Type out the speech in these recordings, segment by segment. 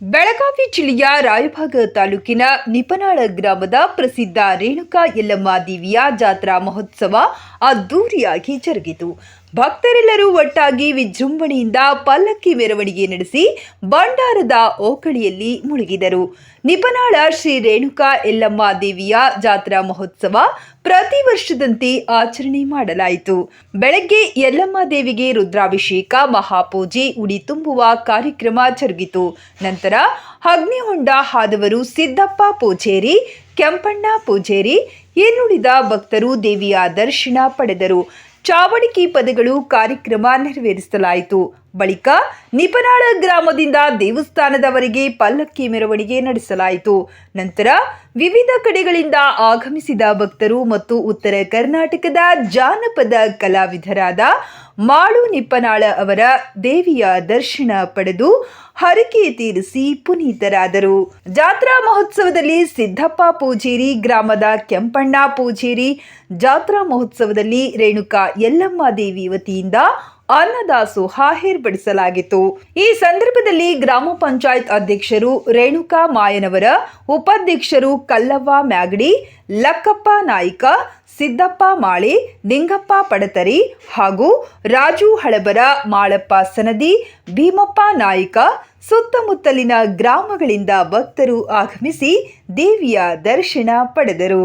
ಬೆಳಗಾವಿ ಜಿಲ್ಲೆಯ ರಾಯಭಾಗ ತಾಲೂಕಿನ ನಿಪನಾಳ ಗ್ರಾಮದ ಪ್ರಸಿದ್ಧ ರೇಣುಕಾ ಯಲ್ಲಮ್ಮ ದೇವಿಯ ಜಾತ್ರಾ ಮಹೋತ್ಸವ ಅದ್ದೂರಿಯಾಗಿ ಜರುಗಿತು. ಭಕ್ತರೆಲ್ಲರೂ ಒಟ್ಟಾಗಿ ವಿಜೃಂಭಣೆಯಿಂದ ಪಲ್ಲಕ್ಕಿ ಮೆರವಣಿಗೆ ನಡೆಸಿ ಭಂಡಾರದ ಓಕಳಿಯಲ್ಲಿ ಮುಳುಗಿದರು. ನಿಪನಾಳ ಶ್ರೀ ರೇಣುಕಾ ಎಲ್ಲಮ್ಮ ದೇವಿಯ ಜಾತ್ರಾ ಮಹೋತ್ಸವ ಪ್ರತಿ ವರ್ಷದಂತೆ ಆಚರಣೆ ಮಾಡಲಾಯಿತು. ಬೆಳಗ್ಗೆ ಯಲ್ಲಮ್ಮ ದೇವಿಗೆ ರುದ್ರಾಭಿಷೇಕ, ಮಹಾಪೂಜೆ, ಉಡಿ ತುಂಬುವ ಕಾರ್ಯಕ್ರಮ ಜರುಗಿತು. ನಂತರ ಅಗ್ನಿಹೊಂಡ ಹಾದವರು ಸಿದ್ದಪ್ಪ ಪೂಜೇರಿ, ಕೆಂಪಣ್ಣ ಪೂಜೇರಿ, ಇನ್ನುಳಿದ ಭಕ್ತರು ದೇವಿಯ ದರ್ಶನ ಪಡೆದರು. ಚಾವಡಿಕೆ ಪದಗಳು ಕಾರ್ಯಕ್ರಮ ನೆರವೇರಿಸಲಾಯಿತು. ಬಳಿಕ ನಿಪನಾಳ ಗ್ರಾಮದಿಂದ ದೇವಸ್ಥಾನದವರೆಗೆ ಪಲ್ಲಕ್ಕಿ ಮೆರವಣಿಗೆ ನಡೆಸಲಾಯಿತು. ನಂತರ ವಿವಿಧ ಕಡೆಗಳಿಂದ ಆಗಮಿಸಿದ ಭಕ್ತರು ಮತ್ತು ಉತ್ತರ ಕರ್ನಾಟಕದ ಜಾನಪದ ಕಲಾವಿದರಾದ ಮಾಳು ನಿಪ್ಪನಾಳ ಅವರ ದೇವಿಯ ದರ್ಶನ ಪಡೆದು ಹರಕೆ ತೀರಿಸಿ ಪುನೀತರಾದರು. ಜಾತ್ರಾ ಮಹೋತ್ಸವದಲ್ಲಿ ಸಿದ್ದಪ್ಪ ಪೂಜೇರಿ, ಗ್ರಾಮದ ಕೆಂಪಣ್ಣ ಪೂಜೇರಿ, ಜಾತ್ರಾ ಮಹೋತ್ಸವದಲ್ಲಿ ರೇಣುಕಾ ಯಲ್ಲಮ್ಮ ದೇವಿ ವತಿಯಿಂದ ಅನ್ನದಾಸೋಹ ಏರ್ಪಡಿಸಲಾಗಿತ್ತು ಈ ಸಂದರ್ಭದಲ್ಲಿ ಗ್ರಾಮ ಪಂಚಾಯತ್ ಅಧ್ಯಕ್ಷರು ರೇಣುಕಾ ಮಾಯನವರ ಉಪಾಧ್ಯಕ್ಷರು ಕಲ್ಲವ್ವ ಮ್ಯಾಗಡಿ, ಲಕ್ಕಪ್ಪ ನಾಯ್ಕ, ಸಿದ್ದಪ್ಪ ಮಾಳಿ, ನಿಂಗಪ್ಪ ಪಡತರಿ ಹಾಗೂ ರಾಜು ಹಳಬರ, ಮಾಳಪ್ಪ ಸನದಿ, ಭೀಮಪ್ಪ ನಾಯ್ಕ ಸುತ್ತಮುತ್ತಲಿನ ಗ್ರಾಮಗಳಿಂದ ಭಕ್ತರು ಆಗಮಿಸಿ ದೇವಿಯ ದರ್ಶನ ಪಡೆದರು.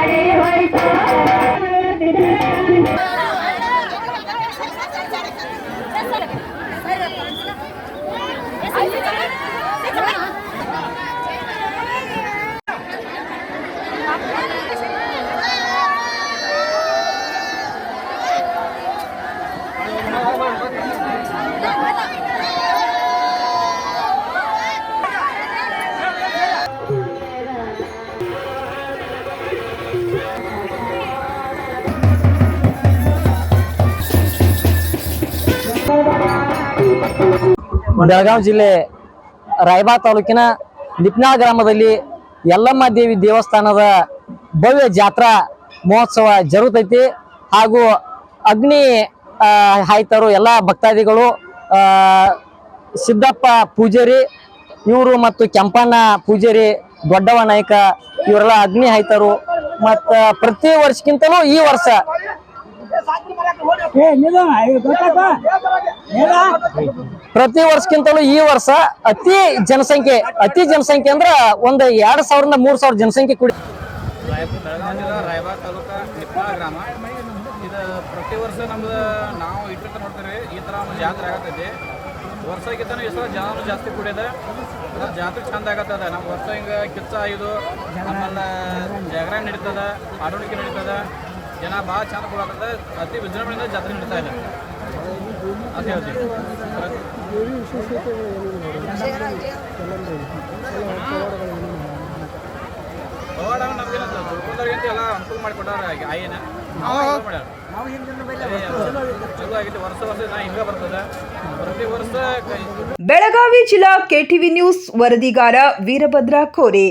ಬೆಳಗಾವಿ ಜಿಲ್ಲೆ ರಾಯಬಾ ತಾಲೂಕಿನ ನಿಪ್ನಾಳ್ ಗ್ರಾಮದಲ್ಲಿ ಯಲ್ಲಮ್ಮ ದೇವಿ ದೇವಸ್ಥಾನದ ಭವ್ಯ ಜಾತ್ರಾ ಮಹೋತ್ಸವ ಜರುಗತೈತಿ ಹಾಗೂ ಅಗ್ನಿ ಹಾಯ್ತರು ಎಲ್ಲ ಭಕ್ತಾದಿಗಳು ಸಿದ್ದಪ್ಪ ಪೂಜಾರಿ, ಇವರು ಮತ್ತು ಕೆಂಪಣ್ಣ ಪೂಜಾರಿ ದೊಡ್ಡವ ನಾಯಕ, ಇವರೆಲ್ಲ ಅಗ್ನಿ ಹಾಯ್ತರು ಮತ್ತು ಪ್ರತಿ ವರ್ಷಕ್ಕಿಂತಲೂ ಈ ವರ್ಷ ಪ್ರತಿ ವರ್ಷಕ್ಕಿಂತಲೂ ಈ ವರ್ಷ ಅತಿ ಜನಸಂಖ್ಯೆ ಅತಿ ಜನಸಂಖ್ಯೆ ಅಂದ್ರ ಒಂದ್ ಎರಡ್ ಸಾವಿರದ ಮೂರ್ ಸಾವಿರ ಜನಸಂಖ್ಯೆ ಕುಡಿ ಬೆಳಗಾವಿ ಜಿಲ್ಲಾ, ರಾಯಬಾಗ್ ಗ್ರಾಮ. ಇದು ಪ್ರತಿ ವರ್ಷ ನಮ್ದು ನಾವು ಇಟ್ಟಿರ್ತ ನೋಡ್ತೀವಿ ಈ ಥರ ಒಂದು ಜಾತ್ರೆ ಆಗತೈತಿ ವರ್ಷಕ್ಕಿಂತ ಈ ಸಲ ಜನರು ಜಾಸ್ತಿ ಕೂಡಿದೆ. ಅದ್ರ ಜಾತ್ರೆ ಚಂದ ಆಗತ್ತದ ನಮ್ಮ ವರ್ಷ ಹಿಂಗೆ ಕಿಚ್ಚ ಇದು ಆಮೇಲೆ ಜಾಗರಣೆ ನಡೀತದ ಆಡೋಣಿಕೆ ನಡೀತದ. ಜನ ಭಾಳ ಚಂದ ಕೊಡತ್ತದ ಅತಿ ವಿಜೃಂಭಣೆಯಿಂದ ಜಾತ್ರೆ ನಡೀತಾ ಇದೆ. ಅದೇ ಪವಾಡ ನಮ್ಗೇನ ದುಡ್ಕೊಂಡವ್ರಿಗಂತ ಎಲ್ಲ ಅನುಕೂಲ ಮಾಡಿಕೊಟ್ಟಾರ ಆಯಿನ ವರ್ಷ ಬೆಳಗಾವಿ ಜಿಲ್ಲಾ ಕೆಟಿವಿ ನ್ಯೂಸ್ ವರದಿಗಾರ ವೀರಭದ್ರ ಕೋರೆ.